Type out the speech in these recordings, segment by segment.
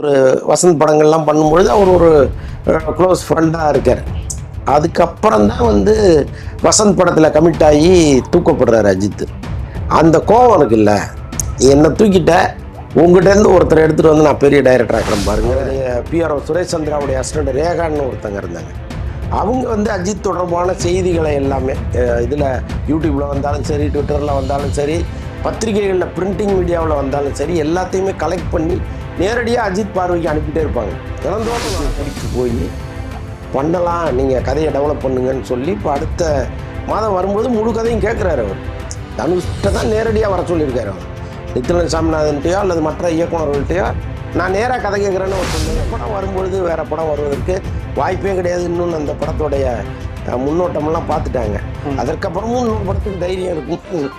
ஒரு வசந்த் படங்கள்லாம் பண்ணும்பொழுது அவர் ஒரு க்ளோஸ் ஃப்ரெண்டாக இருக்கார். அதுக்கப்புறம் தான் வந்து வசந்த் படத்தில் கமிட் ஆகி தூக்கப்படுறாரு அஜித். அந்த கோவம் எனக்கு இல்லை. என்னை தூக்கிட்ட. உங்ககிட்டேருந்து ஒருத்தர் எடுத்துகிட்டு வந்து நான் பெரிய டைரக்டர் ஆக்கிறேன் பாருங்க. பிஆர்ஓ சுரேஷ் சந்திராவுடைய அசிஸ்டண்ட் ரேகான்னு ஒருத்தங்க இருந்தாங்க. அவங்க வந்து அஜித் தொடர்பான செய்திகளை எல்லாமே இதில் யூடியூப்பில் வந்தாலும் சரி ட்விட்டரில் வந்தாலும் சரி பத்திரிகைகளில் பிரிண்டிங் மீடியாவில் வந்தாலும் சரி எல்லாத்தையுமே கலெக்ட் பண்ணி நேரடியாக அஜித் பார்வைக்கு அனுப்பிட்டே இருப்பாங்க. தினந்தோறும் படித்து போய் பண்ணலாம் நீங்கள் கதையை டெவலப் பண்ணுங்கன்னு சொல்லி இப்போ அடுத்த மாதம் வரும்போது முழு கதையும் கேட்குறாரு அவர். தனுஷ்கிட்ட தான் நேரடியாக வர சொல்லியிருக்காரு அவர். நித்திலன் சாமிநாதன்ட்டையோ அல்லது மற்ற இயக்குநர்கள்ட்டையோ நான் நேராக கதை கேட்குறேன்னு ஒரு சொல்லுங்க படம் வரும்பொழுது வேறு படம் வருவதற்கு வாய்ப்பே கிடையாது. இன்னும் அந்த படத்தோடைய முன்னோட்டமெல்லாம் பார்த்துட்டாங்க. அதற்கப்புறமும் இன்னொரு படத்துக்கு தைரியம் இருக்கும்.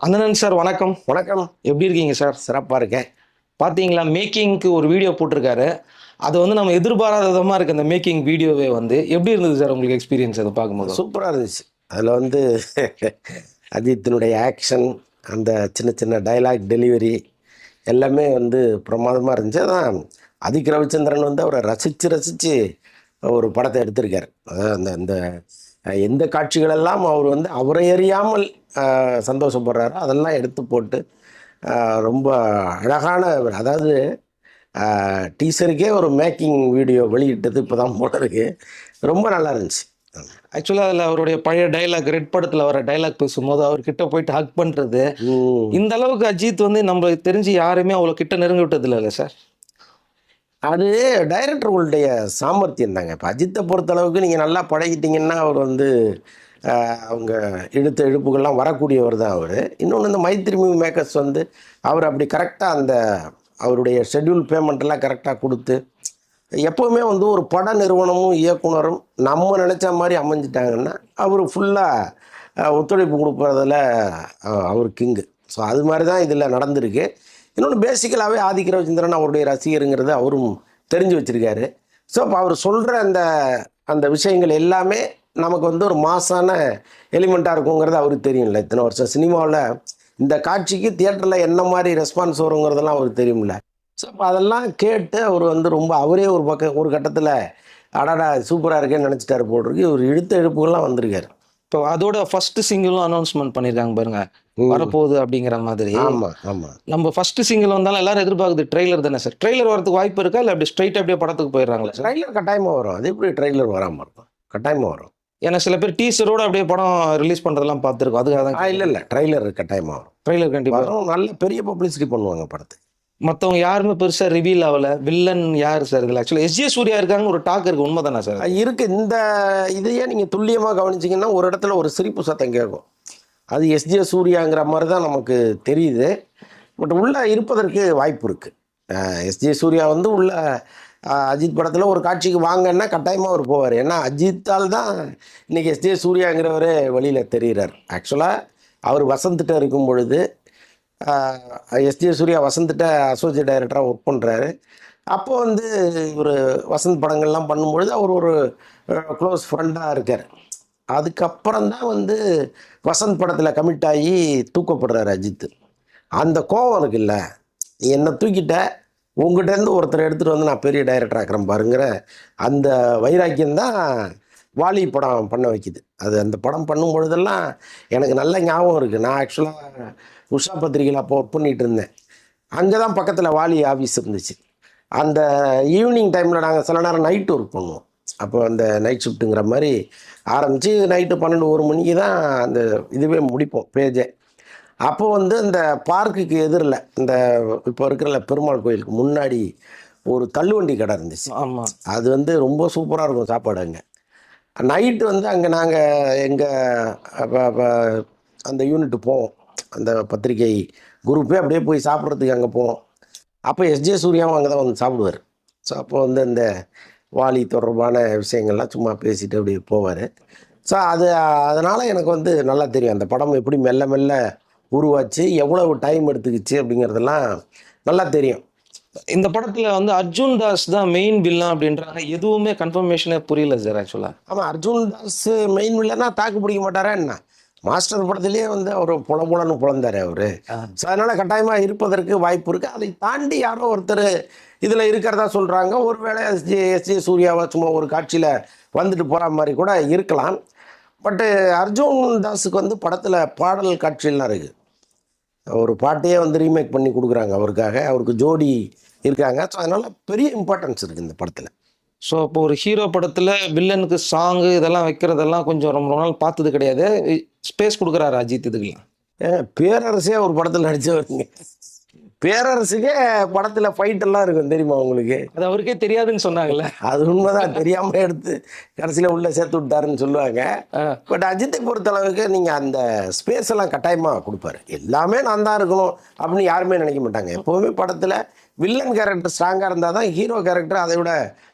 அந்தனன் சார் வணக்கம். வணக்கம். எப்படி இருக்கீங்க சார்? சிறப்பாக இருக்கேன். பார்த்தீங்களா மேக்கிங்க்கு ஒரு வீடியோ போட்டிருக்காரு. அது வந்து நம்ம எதிர்பாராத விதமாக இருக்கு அந்த மேக்கிங் வீடியோவே வந்து. எப்படி இருந்தது சார் உங்களுக்கு எக்ஸ்பீரியன்ஸ் அதை பார்க்கும்போது? சூப்பராக இருந்துச்சு. அதில் வந்து அஜித்தினுடைய ஆக்ஷன் அந்த சின்ன சின்ன டைலாக் டெலிவரி எல்லாமே வந்து பிரமாதமாக இருந்துச்சு. அதான் அதிக் ரவிச்சந்திரன் வந்து அவரை ரசித்து ரசித்து ஒரு படத்தை எடுத்திருக்கார். அதாவது அந்த அந்த எந்த காட்சிகளெல்லாம் அவர் வந்து அவரை அறியாமல் சந்தோஷப்படுறாரோ அதெல்லாம் எடுத்து போட்டு ரொம்ப அழகான அதாவது டீசருக்கே ஒரு மேக்கிங் வீடியோ வெளியிட்டது இப்போ தான் போல இருக்கு. ரொம்ப நல்லா இருந்துச்சு. ஆக்சுவலாக அதில் அவருடைய பழைய டைலாக் ரெட் படத்தில் வர டைலாக் பேசும்போது அவர் கிட்ட போயிட்டு ஹக் பண்ணுறது. இந்த அளவுக்கு அஜித் வந்து நம்ம தெரிஞ்சு யாருமே அவ்வளோ கிட்ட நெருங்க விட்டது இல்லை சார். அது டைரக்டர்களுடைய சாமர்த்தியம் தாங்க. இப்போ அஜித்தை பொறுத்தளவுக்கு நீங்கள் நல்லா பழகிட்டீங்கன்னா அவர் வந்து அவங்க இழுத்த இழுப்புகள்லாம் வரக்கூடியவர் தான் அவர். இன்னொன்று இந்த மைத்ரி மூவி மேக்கர்ஸ் வந்து அவர் அப்படி கரெக்டாக அந்த அவருடைய ஷெட்யூல் பேமெண்ட்டெல்லாம் கரெக்டாக கொடுத்து எப்போவுமே வந்து ஒரு பட நிறுவனமும் இயக்குனரும் நம்ம நினச்ச மாதிரி அமைஞ்சிட்டாங்கன்னா அவர் ஃபுல்லாக ஒத்துழைப்பு கொடுப்பதில் அவர் கிங்கு ஸோ அது மாதிரி தான் இதில் நடந்திருக்கு. இன்னொன்று பேசிக்கலாகவே ஆதிக்க ரவிச்சந்திரன் அவருடைய ரசிகருங்கிறத அவரும் தெரிஞ்சு வச்சுருக்காரு. ஸோ அப்போ அவர் சொல்கிற அந்த அந்த விஷயங்கள் எல்லாமே நமக்கு வந்து ஒரு மாசான எலிமெண்ட்டாக இருக்குங்கிறது அவருக்கு தெரியும்ல. இத்தனை வருஷம் சினிமாவில் இந்த காட்சிக்கு தியேட்டரில் என்ன மாதிரி ரெஸ்பான்ஸ் வருங்கிறதெல்லாம் அவருக்கு தெரியும்ல. ஸோ அப்போ அதெல்லாம் கேட்டு அவர் வந்து ரொம்ப அவரே ஒரு பக்கம் ஒரு கட்டத்தில் அடாடா சூப்பராக இருக்கேன்னு நினச்சிட்டாரு போட்டிருக்கு இவர் இழுத்த இழுப்புகள்லாம் வந்திருக்காரு. இப்போ அதோட ஃபர்ஸ்ட் சிங்கிளும் அனௌன்ஸ்மெண்ட் பண்ணியிருக்காங்க பாருங்க. வரப்போகுது அப்படிங்கிற மாதிரி. நம்ம ஃபர்ஸ்ட் சிங்கிள் வந்தாலும் எல்லாரும் எதிர்பார்க்குது ட்ரெய்லர் தானே சார் ட்ரெய்லர் வரதுக்கு வாய்ப்பு இருக்கா? இல்லை அப்படி ஸ்ட்ரைட் அப்படியே படத்துக்கு போயிடுறாங்களா சார் ட்ரைலர் கட்டாயமாக வரும். அது எப்படி ட்ரைலர் வராமல் இருக்கும்? கட்டாயமாக வரும். ஏன்னா சில பேர் டீசரோட அப்படியே படம் ரிலீஸ் பண்ணுறதெல்லாம் பார்த்துருக்கோம். அதுக்காக தான் இல்லை இல்லை. ட்ரைலர் கட்டாயமாக வரும். ட்ரெய்லர் கண்டிப்பாக நல்ல பெரிய பப்ளிசிட்டி பண்ணுவாங்க படத்துக்கு. மற்றவங்க யாருமே பெருசாக ரிவீல் ஆகலை. வில்லன் யார் சார் இதில் ஆக்சுவலாக எஸ்ஜே சூர்யா இருக்காங்கன்னு ஒரு டாக் இருக்குது உண்மை தானே சார் இருக்கு. இந்த இதையே நீங்கள் துல்லியமாக கவனிச்சிங்கன்னா ஒரு இடத்துல ஒரு சிரிப்பு சத்தம் கேட்கும். அது எஸ்ஜே சூர்யாங்கிற மாதிரி தான் நமக்கு தெரியுது. பட் உள்ளே இருப்பதற்கு வாய்ப்பு இருக்குது எஸ்ஜே சூர்யா வந்து உள்ள அஜித் படத்தில் ஒரு காட்சிக்கு வாங்கன்னா கட்டாயமாக அவர் போவார். ஏன்னா அஜித்தால் தான் இன்றைக்கி எஸ்ஜே சூர்யாங்கிறவரே வெளியில் தெரிகிறார் ஆக்சுவலாக அவர் வசந்துட்டு இருக்கும் பொழுது எஸ்ஜே சூர்யா வசந்திட்ட அசோசியேட் டைரக்டராக ஒர்க் பண்ணுறாரு அப்போ வந்து ஒரு வசந்த் படங்கள்லாம் பண்ணும்பொழுது அவர் ஒரு க்ளோஸ் ஃப்ரெண்டாக இருக்கார். அதுக்கப்புறம் தான் வந்து வசந்த் படத்தில் கமிட் ஆகி தூக்கப்படுறாரு அஜித். அந்த கோவம் இருக்குல்ல இல்லை. என்னை தூக்கிட்ட உங்ககிட்டேருந்து ஒருத்தர் எடுத்துகிட்டு வந்து நான் பெரிய டைரக்டர் ஆக்கிறேன் பாருங்கிற அந்த வைராக்கியம் தான் வாலி படம் பண்ண வைக்குது. அது அந்த படம் பண்ணும் பொழுதெல்லாம் எனக்கு நல்ல ஞாபகம் இருக்குது நான் ஆக்சுவலாக உஷா பத்திரிகையில் அப்போ ஒர்க் பண்ணிகிட்டு இருந்தேன். அங்கே தான் பக்கத்தில் வாலி ஆஃபீஸ் இருந்துச்சு. அந்த ஈவினிங் டைமில் நாங்கள் சில நேரம் நைட்டு ஒர்க் பண்ணுவோம். அப்போ அந்த நைட் ஷிஃப்ட்டுங்கிற மாதிரி ஆரம்பித்து நைட்டு பன்னெண்டு ஒரு மணிக்கு தான் அந்த இதுவே முடிப்போம் பேஜே அப்போ வந்து இந்த பார்க்குக்கு எதிரில் இந்த இப்போ இருக்கிற பெருமாள் கோயிலுக்கு முன்னாடி ஒரு தள்ளுவண்டி கடை இருந்துச்சு. ஆமாம் அது வந்து ரொம்ப சூப்பராக இருக்கும் சாப்பாடு அங்கே. நைட்டு வந்து அங்கே நாங்கள் எங்கள் அந்த யூனிட்டு போவோம். அந்த பத்திரிகை குரூப்பே அப்படியே போய் சாப்பிட்றதுக்கு அங்கே போவோம் அப்போ எஸ்ஜே சூர்யாவும் அங்கே தான் வந்து சாப்பிடுவார். ஸோ அப்போ வந்து அந்த வாலி தொடர்பான விஷயங்கள்லாம் சும்மா பேசிட்டு அப்படியே போவார். ஸோ அது அதனால் எனக்கு வந்து நல்லா தெரியும். அந்த படம் எப்படி மெல்ல மெல்ல உருவாச்சு எவ்வளவு டைம் எடுத்துக்கிச்சு அப்படிங்கிறதெல்லாம் நல்லா தெரியும். இந்த படத்தில் வந்து அர்ஜுன் தாஸ் தான் மெயின் வில்லன் அப்படின்றாங்க. எதுவுமே கன்ஃபர்மேஷனே புரியல சார் ஆக்சுவலாக ஆமாம் அர்ஜுன் தாஸ் மெயின் வில்லனா தாக்கு பிடிக்க மாட்டாரா என்ன? மாஸ்டர் படத்திலேயே வந்து அவர் புல புலன்னு புலந்தார் அவர். ஸோ அதனால் கட்டாயமாக இருப்பதற்கு வாய்ப்பு இருக்குது அதை தாண்டி யாரோ ஒருத்தர் இதில் இருக்கிறதா சொல்கிறாங்க ஒருவேளை எஸ்ஜே எஸ்ஜே சூர்யாவா சும்மா ஒரு காட்சியில் வந்துட்டு போகிற மாதிரி கூட இருக்கலாம். பட்டு அர்ஜுன் தாஸுக்கு வந்து படத்தில் பாடல் காட்சியெல்லாம் இருக்குது ஒரு பாட்டையே வந்து ரீமேக் பண்ணி கொடுக்குறாங்க அவருக்காக. அவருக்கு ஜோடி இருக்காங்க. ஸோ அதனால் பெரிய இம்பார்ட்டன்ஸ் இருக்குது இந்த படத்தில். ஸோ இப்போ ஒரு ஹீரோ படத்தில் வில்லனுக்கு சாங்கு இதெல்லாம் வைக்கிறதெல்லாம் கொஞ்சம் ரொம்ப நாள் பார்த்தது கிடையாது. ஸ்பேஸ் கொடுக்குறாரு அஜித் இதுக்கெல்லாம் பேரரசே ஒரு படத்தில் நடிச்சவருங்க. பேரரசுக்கே படத்தில் ஃபைட் எல்லாம் இருக்கும் தெரியுமா உங்களுக்கு? அது அவருக்கே தெரியாதுன்னு சொன்னாங்கல்ல. அது உண்மைதான். தெரியாம எடுத்து கடைசியில் உள்ள சேர்த்து விட்டாருன்னு சொல்லுவாங்க. பட் அஜித்தை பொறுத்தளவுக்கு நீங்கள் அந்த ஸ்பேஸ் எல்லாம் கட்டாயமாக கொடுப்பாரு. எல்லாமே நான் தான் இருக்கணும் அப்படின்னு யாருமே நினைக்க மாட்டாங்க. எப்போவுமே படத்தில் வில்லன் கேரக்டர் ஸ்ட்ராங்காக இருந்தால் தான் ஹீரோ கேரக்டர் அதை விட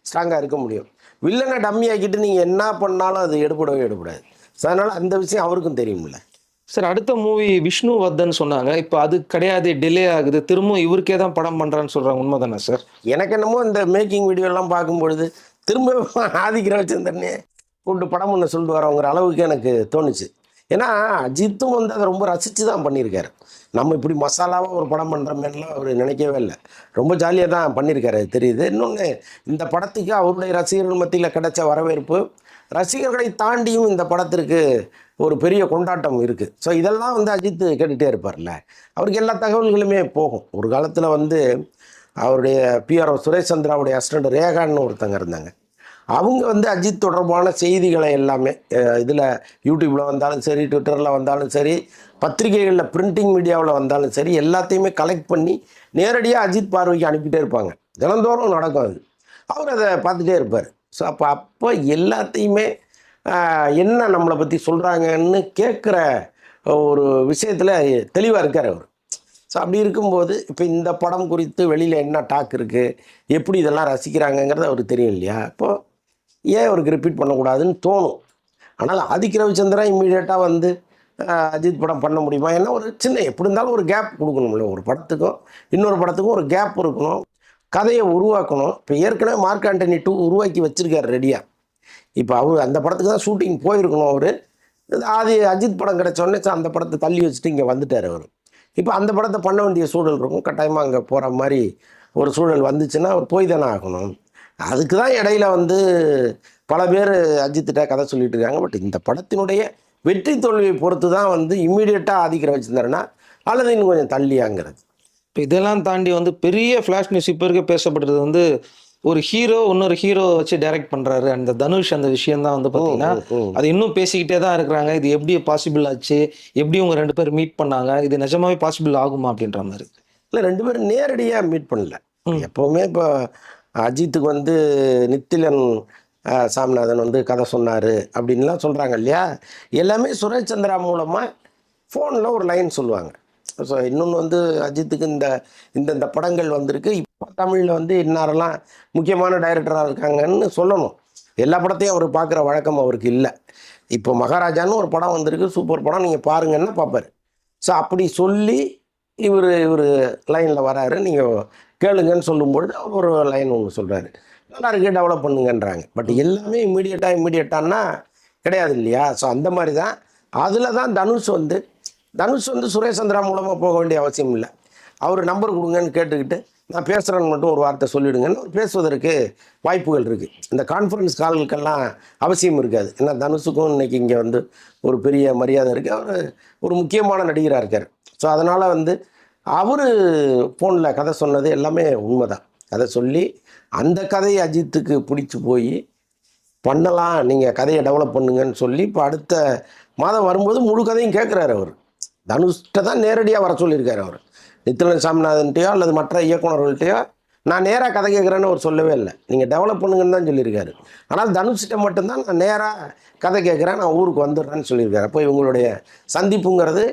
ஸ்ட்ராங்காக இருக்க முடியும். வில்லனை டம்மி ஆக்கிட்டு நீங்கள் என்ன பண்ணாலும் அது எடுபடவே எடுபடாது. ஸோ அதனால் அந்த விஷயம் அவருக்கும் தெரியும்ல. சார் அடுத்த மூவி விஷ்ணு வர்தன் சொன்னாங்க. இப்போ அது கிடையாது டிலே ஆகுது. திரும்ப இவருக்கே தான் படம் பண்ணுறான்னு சொல்கிறாங்க உண்மைதானே சார் எனக்கு என்னமோ இந்த மேக்கிங் வீடியோலாம் பார்க்கும்பொழுது திரும்ப ஆதிக்கிற வச்சிருந்தேனே கூப்பிட்டு படம் ஒன்று சொல்லிட்டு வரவங்கிற அளவுக்கு எனக்கு தோணுச்சு. ஏன்னா அஜித்தும் வந்து அதை ரொம்ப ரசித்து தான் பண்ணியிருக்காரு. நம்ம இப்படி மசாலாவாக ஒரு படம் பண்ணுற அவர் நினைக்கவே இல்லை. ரொம்ப ஜாலியாக தான் பண்ணியிருக்காரு தெரியுது. இன்னொன்று இந்த படத்துக்கு அவருடைய ரசிகர்கள் மத்தியில் கிடைச்ச வரவேற்பு ரசிகர்களை தாண்டியும் இந்த படத்திற்கு ஒரு பெரிய கொண்டாட்டம் இருக்குது ஸோ இதெல்லாம் வந்து அஜித் கேட்டுகிட்டே இருப்பார்ல. அவருக்கு எல்லா தகவல்களுமே போகும். ஒரு காலத்தில் வந்து அவருடைய பிஆர்ஓ சுரேஷ் சந்திராவுடைய அசிஸ்டண்ட் ரேகான்னு ஒருத்தங்க இருந்தாங்க. அவங்க வந்து அஜித் தொடர்பான செய்திகளை எல்லாமே இதில் யூடியூப்பில் வந்தாலும் சரி ட்விட்டரில் வந்தாலும் சரி பத்திரிகைகளில் பிரிண்டிங் மீடியாவில் வந்தாலும் சரி எல்லாத்தையுமே கலெக்ட் பண்ணி நேரடியாக அஜித் பார்வைக்கு அனுப்பிட்டே இருப்பாங்க. தினந்தோறும் நடக்கும் அது. அவர் அதை பார்த்துட்டே இருப்பார். ஸோ அப்போ அப்போ எல்லாத்தையுமே என்ன நம்மளை பற்றி சொல்கிறாங்கன்னு கேட்குற ஒரு விஷயத்தில் தெளிவாக இருக்கார் அவர். ஸோ அப்படி இருக்கும்போது இப்போ இந்த படம் குறித்து வெளியில் என்ன டாக் இருக்குது எப்படி இதெல்லாம் ரசிக்கிறாங்கங்கிறது அவருக்கு தெரியும் இல்லையா? அப்போது ஏன் அவருக்கு ரிப்பீட் பண்ணக்கூடாதுன்னு தோணும். ஆனால் ஆதிக் ரவிச்சந்திரன் இம்மீடியட்டாக வந்து அஜித் படம் பண்ண முடியுமா? ஏன்னா ஒரு சின்ன எப்படி இருந்தாலும் ஒரு கேப் கொடுக்கணும்ல. ஒரு படத்துக்கும் இன்னொரு படத்துக்கும் ஒரு கேப் இருக்கணும். கதையை உருவாக்கணும். இப்போ ஏற்கனவே மார்க் ஆண்டனி டூ உருவாக்கி வச்சுருக்காரு ரெடியாக இப்போ அவர் அந்த படத்துக்கு தான் ஷூட்டிங் போயிருக்கணும் அவர். ஆதி அஜித் படம் கிடச்சோடனே அந்த படத்தை தள்ளி வச்சுட்டு இங்கே வந்துட்டார் அவர். இப்போ அந்த படத்தை பண்ண வேண்டிய சூழல் இருக்கும். கட்டாயமாக அங்கே போகிற மாதிரி ஒரு சூழல் வந்துச்சுன்னா அவர் போய் தானே ஆகணும். அதுக்கு தான் இடையில வந்து பல பேர் அஜித்திட்ட கதை சொல்லிட்டு இருக்காங்க. பட் இந்த படத்தினுடைய வெற்றி தோல்வியை பொறுத்து தான் வந்து இம்மீடியட்டாக ஆதிக்கிற வச்சுருந்தாருன்னா அல்லது இன்னும் கொஞ்சம் தள்ளியாங்கிறது. இப்போ இதெல்லாம் தாண்டி வந்து பெரிய ஃப்ளாஷ் நியூஸ் இப்போ இருக்க பேசப்படுறது வந்து ஒரு ஹீரோ இன்னொரு ஹீரோ வச்சு டைரக்ட் பண்றாரு. அந்த தனுஷ் அந்த விஷயம் தான் வந்து பார்த்தீங்கன்னா. அது இன்னும் பேசிக்கிட்டே தான் இருக்கிறாங்க. இது எப்படி பாசிபிள் ஆச்சு? எப்படி உங்க ரெண்டு பேர் மீட் பண்ணாங்க? இது நிஜமாவே பாசிபிள் ஆகுமா அப்படின்ற மாதிரி. இல்லை ரெண்டு பேரும் நேரடியாக மீட் பண்ணல. எப்போவுமே இப்போ அஜித்துக்கு வந்து நித்திலன் சாமிநாதன் வந்து கதை சொன்னார் அப்படின்லாம் சொல்கிறாங்க இல்லையா? எல்லாமே சுரேஷ் சந்திரா மூலமாக ஃபோனில் ஒரு லைன் சொல்லுவாங்க. ஸோ இன்னொன்று வந்து அஜித்துக்கு இந்த இந்தந்த படங்கள் வந்திருக்கு. இப்போ தமிழில் வந்து இன்னாரெல்லாம் முக்கியமான டைரக்டராக இருக்காங்கன்னு சொல்லணும். எல்லா படத்தையும் அவர் பார்க்குற வழக்கம் அவருக்கு இல்லை. இப்போ மகாராஜான்னு ஒரு படம் வந்திருக்கு. சூப்பர் படம். நீங்கள் பாருங்கன்னா பார்ப்பார். ஸோ அப்படி சொல்லி இவர் இவர் லைனில் வராரு. நீங்கள் கேளுங்கன்னு சொல்லும்பொழுது அவர் ஒரு லைன் ஒன்று சொல்கிறாரு நல்லா இருக்கு டெவலப் பண்ணுங்கன்றாங்க. பட் எல்லாமே இம்மிடியட்டாக இம்மிடியட்டான்னா கிடையாது இல்லையா ஸோ அந்த மாதிரி தான் அதில் தான் தனுஷ் வந்து தனுஷ் வந்து சுரேஷ் சந்திரா மூலமாக போக வேண்டிய அவசியம் இல்லை. அவர் நம்பர் கொடுங்கன்னு கேட்டுக்கிட்டு நான் பேசுகிறேன்னு மட்டும் ஒரு வார்த்தை சொல்லிவிடுங்கன்னு பேசுவதற்கு வாய்ப்புகள் இருக்குது இந்த கான்ஃபரன்ஸ் கால்களுக்கெல்லாம் அவசியம் இருக்காது. ஏன்னா தனுஷுக்கும் இன்னைக்கு இங்கே வந்து ஒரு பெரிய மரியாதை இருக்குது அவர் ஒரு முக்கியமான நடிகராக இருக்கார். ஸோ அதனால் வந்து அவர் ஃபோனில் கதை சொன்னது எல்லாமே உண்மைதான். கதை சொல்லி அந்த கதையை அஜித்துக்கு பிடிச்சி போய் பண்ணலாம் நீங்கள் கதையை டெவலப் பண்ணுங்கன்னு சொல்லி இப்போ அடுத்த மாதம் வரும்போது முழு கதையும் கேட்குறாரு அவர். தனுஷ்ட தான் நேரடியாக வர சொல்லியிருக்காரு அவர். நித்திலன் சாமிநாதன்ட்டையோ அல்லது மற்ற இயக்குநர்கள்ட்டையோ நான் நேராக கதை கேட்குறேன்னு அவர் சொல்லவே இல்லை. நீங்கள் டெவலப் பண்ணுங்கன்னு தான் சொல்லியிருக்காரு. ஆனால் தனுஷ்கிட்ட மட்டும்தான் நான் நேராக கதை கேட்குறேன் நான் ஊருக்கு வந்துடுறேன்னு சொல்லியிருக்காரு. அப்போ இவங்களுடைய சந்திப்புங்கிறது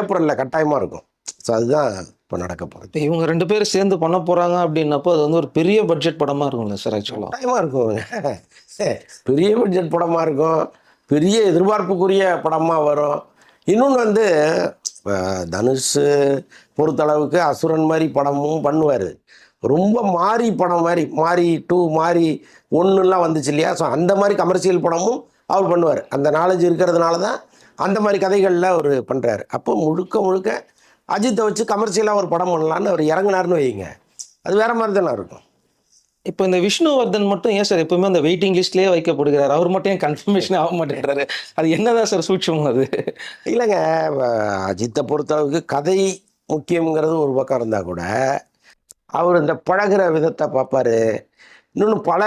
ஏப்ரலில் கட்டாயமாக இருக்கும். ஸோ அதுதான் இப்போ நடக்க இப்போ இவங்க ரெண்டு பேரும் சேர்ந்து பண்ண போறாங்க அப்படின்னப்போ அது வந்து ஒரு பெரிய பட்ஜெட் படமா இருக்கும்ல சார் ஆக்சுவலாக கட்டாயமாக இருக்குங்க பெரிய பட்ஜெட் படமாக இருக்கும். பெரிய எதிர்பார்ப்புக்குரிய படமாக வரும். இன்னொன்று வந்து இப்ப தனுஷ் பொறுத்தளவுக்கு அசுரன் மாதிரி படமும் பண்ணுவார். ரொம்ப மாறி படம் மாதிரி மாறி டூ மாறி ஒன்றுலாம் வந்துச்சு இல்லையா? ஸோ அந்த மாதிரி கமர்ஷியல் படமும் அவர் பண்ணுவார். அந்த நாலேஜ் இருக்கிறதுனால தான் அந்த மாதிரி கதைகளில் அவர் பண்ணுறாரு அப்போ முழுக்க முழுக்க அஜித்தை வச்சு கமர்ஷியலாக ஒரு படம் பண்ணலான்னு அவர் இறங்குனாருன்னு வைங்க அது வேற மாதிரி தானே இருக்கும். இப்போ இந்த விஷ்ணுவர்தன் மட்டும் ஏன் சார் எப்பவுமே அந்த வெயிட்டிங் லிஸ்ட்லயே வைக்கப்படுகிறார்? அவர் மட்டும் ஏன் கன்ஃபர்மேஷன் ஆக மாட்டேங்கிறாரு அது என்னதான் சார் சூட்சம் அது? இல்லைங்க அஜித்தை பொறுத்தளவுக்கு கதை முக்கியங்கிறது ஒரு பக்கம் இருந்தால் கூட அவர் இந்த பழகுற விதத்தை பார்ப்பாரு. இன்னொன்று பல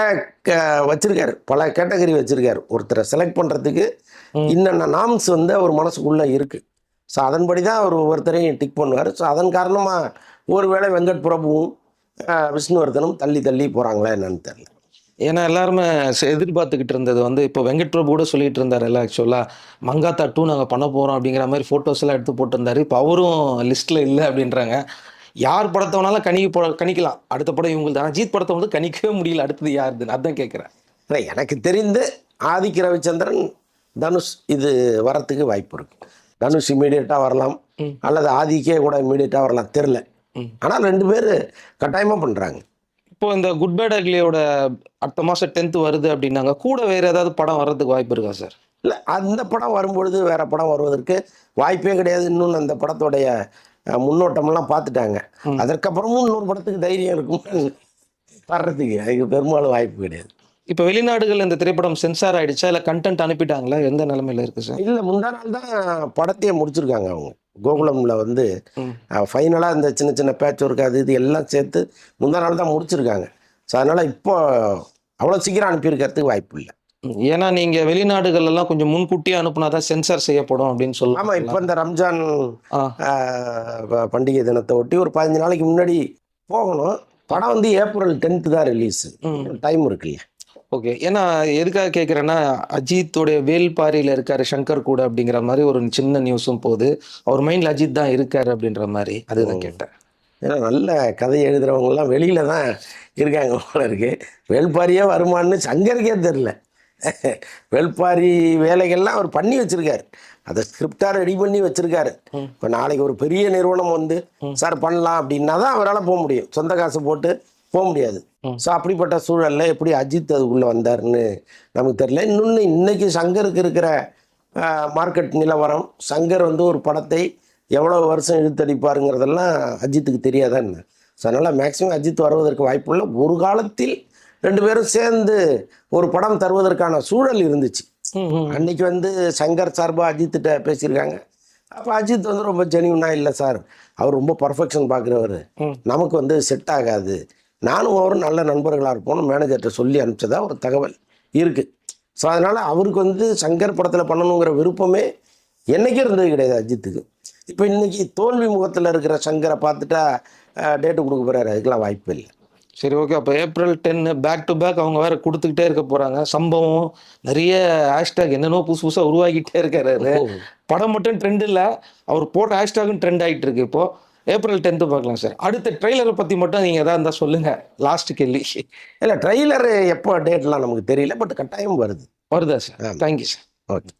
க வச்சிருக்காரு. பல கேட்டகரி வச்சிருக்காரு. ஒருத்தரை செலக்ட் பண்ணுறதுக்கு இன்னென்ன நாம்ஸ் வந்து அவர் மனசுக்குள்ளே இருக்குது ஸோ அதன்படி தான் அவர் ஒவ்வொருத்தரையும் டிக் பண்ணுவார். ஸோ அதன் காரணமாக ஒருவேளை வெங்கட் பிரபுவும் விஷ்ணுவர்தனும் தள்ளி தள்ளி போகிறாங்களா என்னன்னு தெரியல. ஏன்னா எல்லாருமே எதிர்பார்த்துக்கிட்டு இருந்தது வந்து இப்போ வெங்கட் பிரபு கூட சொல்லிட்டு இருந்தார் எல்லாம் ஆக்சுவலாக மங்காத்தா டூ நாங்கள் பண்ண போகிறோம் அப்படிங்கிற மாதிரி ஃபோட்டோஸ் எல்லாம் எடுத்து போட்டிருந்தாரு. இப்போ அவரும் லிஸ்ட்டில் இல்லை அப்படின்றாங்க. யார் படத்தை வேணாலும் கணிக்க போ கணிக்கலாம். அடுத்த படம் இவங்களுக்கு தான் அஜித் படத்தை வந்து கணிக்கவே முடியல. அடுத்தது யாருதுன்னு அதான் கேட்குறேன் இல்லை எனக்கு தெரிந்து ஆதிக்க ரவிச்சந்திரன் தனுஷ் இது வரத்துக்கு வாய்ப்பு இருக்கு. தனுஷ் இமீடியட்டாக வரலாம். அல்லது ஆதிக்கே கூட இமீடியட்டாக வரலாம். தெரில. ஆனால் ரெண்டு பேர் கட்டாயமாக பண்ணுறாங்க இப்போ இந்த குட் பேட் அக்லியோட அடுத்த மாதம் டென்த்து வருது அப்படின்னாங்க. கூட வேறு ஏதாவது படம் வர்றதுக்கு வாய்ப்பு இருக்கா சார் இல்லை அந்த படம் வரும்பொழுது வேற படம் வருவதற்கு வாய்ப்பே கிடையாது. இன்னும் அந்த படத்தோடைய முன்னோட்டமெல்லாம் பார்த்துட்டாங்க. அதற்கப்புறமும் இன்னொரு படத்துக்கு தைரியம் இருக்கும் வர்றதுக்கு அதுக்கு பெரும்பாலும் வாய்ப்பு கிடையாது. இப்போ வெளிநாடுகள் இந்த திரைப்படம் சென்சார் ஆயிடுச்சா? இல்லை கண்டென்ட் அனுப்பிட்டாங்களா? எந்த நிலமையில இருக்கு சார்? இல்லை முந்தா நாள் தான் படத்தையே முடிச்சிருக்காங்க அவங்க. கோகுலம்ல வந்து. ஃபைனலாக இந்த சின்ன சின்ன பேட்ச் ஒர்க் அது இது எல்லாம் சேர்த்து முந்தா நாள் தான் முடிச்சிருக்காங்க. ஸோ அதனால் இப்போ அவ்வளோ சீக்கிரம் அனுப்பியிருக்கிறதுக்கு வாய்ப்பு இல்லை. ஏன்னா நீங்க வெளிநாடுகள் எல்லாம் கொஞ்சம் முன்கூட்டியே அனுப்புனா தான் சென்சார் செய்யப்படும் அப்படின்னு சொல்லலாம் இப்போ இந்த ரம்ஜான் பண்டிகை தினத்தை ஒட்டி ஒரு பதினஞ்சு நாளைக்கு முன்னாடி போகணும். படம் வந்து ஏப்ரல் டென்த்து தான் ரிலீஸ் டைம் இருக்குல்ல. ஓகே. ஏன்னா எதுக்காக கேட்குறேன்னா அஜித்தோடைய வேல்பாரியில் இருக்காரு சங்கர் கூட அப்படிங்கிற மாதிரி ஒரு சின்ன நியூஸும் போகுது. அவர் மைண்டில் அஜித் தான் இருக்காரு அப்படின்ற மாதிரி அதுதான் கேட்டேன். ஏன்னா நல்ல கதை எழுதுறவங்கலாம் வெளியில தான் இருக்காங்க போல இருக்கு. வேள்பாரியே வருமான்னு சங்கருக்கே தெரில வேள்பாரி வேலைகள்லாம் அவர் பண்ணி வச்சிருக்காரு. அதை ஸ்கிரிப்டாக ரெடி பண்ணி வச்சிருக்காரு. இப்போ நாளைக்கு ஒரு பெரிய நிறுவனம் வந்து சார் பண்ணலாம் அப்படின்னா தான் அவரால் போக முடியும். சொந்த காசு போட்டு போக முடியாது. ஸோ அப்படிப்பட்ட சூழல்ல எப்படி அஜித் அதுக்குள்ளே வந்தாருன்னு நமக்கு தெரியல. இன்னொன்று இன்னைக்கு சங்கருக்கு இருக்கிற மார்க்கெட் நிலவரம் சங்கர் வந்து ஒரு படத்தை எவ்வளோ வருஷம் இழுத்தடிப்பாருங்கிறதெல்லாம் அஜித்துக்கு தெரியாதா என்ன? ஸோ அதனால் மேக்ஸிமம் அஜித் வருவதற்கு வாய்ப்புள்ள ஒரு காலத்தில் ரெண்டு பேரும் சேர்ந்து ஒரு படம் தருவதற்கான சூழல் இருந்துச்சு. அன்னைக்கு வந்து சங்கர் சார்பாக அஜித்திட்ட பேசியிருக்காங்க. அப்போ அஜித் வந்து ரொம்ப ஜெனியூனா இல்லை சார். அவர் ரொம்ப பர்ஃபெக்ஷன் பார்க்குறவர். நமக்கு வந்து செட் ஆகாது. நானும் அவரும் நல்ல நண்பர்களாக இருப்போம்னு மேனேஜர்கிட்ட சொல்லி அனுப்பிச்சதா ஒரு தகவல் இருக்குது ஸோ அதனால் அவருக்கு வந்து சங்கர் படத்தில் பண்ணணுங்கிற விருப்பமே என்னைக்கும் இருந்தது கிடையாது அஜித்துக்கு. இப்போ இன்னைக்கு தோல்வி முகத்தில் இருக்கிற சங்கரை பார்த்துட்டா டேட்டு கொடுக்க போகிறாரு அதுக்கெல்லாம் வாய்ப்பு இல்லை. சரி ஓகே அப்போ ஏப்ரல் டென்னு பேக் டு பேக் அவங்க வேற கொடுத்துக்கிட்டே இருக்க போறாங்க. சம்பவம் நிறைய ஹேஷ்டேக் என்னென்னோ புதுசு புதுசாக உருவாக்கிட்டே இருக்காரு. படம் மட்டும் ட்ரெண்ட் இல்லை. அவர் போட்ட ஹேஷ்டேக்கும் ட்ரெண்ட் ஆகிட்டு இருக்கு இப்போ. ஏப்ரல் டென்த்து பார்க்கலாம் சார் அடுத்த ட்ரெய்லரை பற்றி மட்டும் நீங்கள் எதாவது இருந்தால் சொல்லுங்க. லாஸ்ட் கேள்வி இல்லை. ட்ரெய்லரு எப்போ டேட்லாம் நமக்கு தெரியல பட் கட்டாயம் வருது. வருதா சார் தேங்க்யூ சார் ஓகே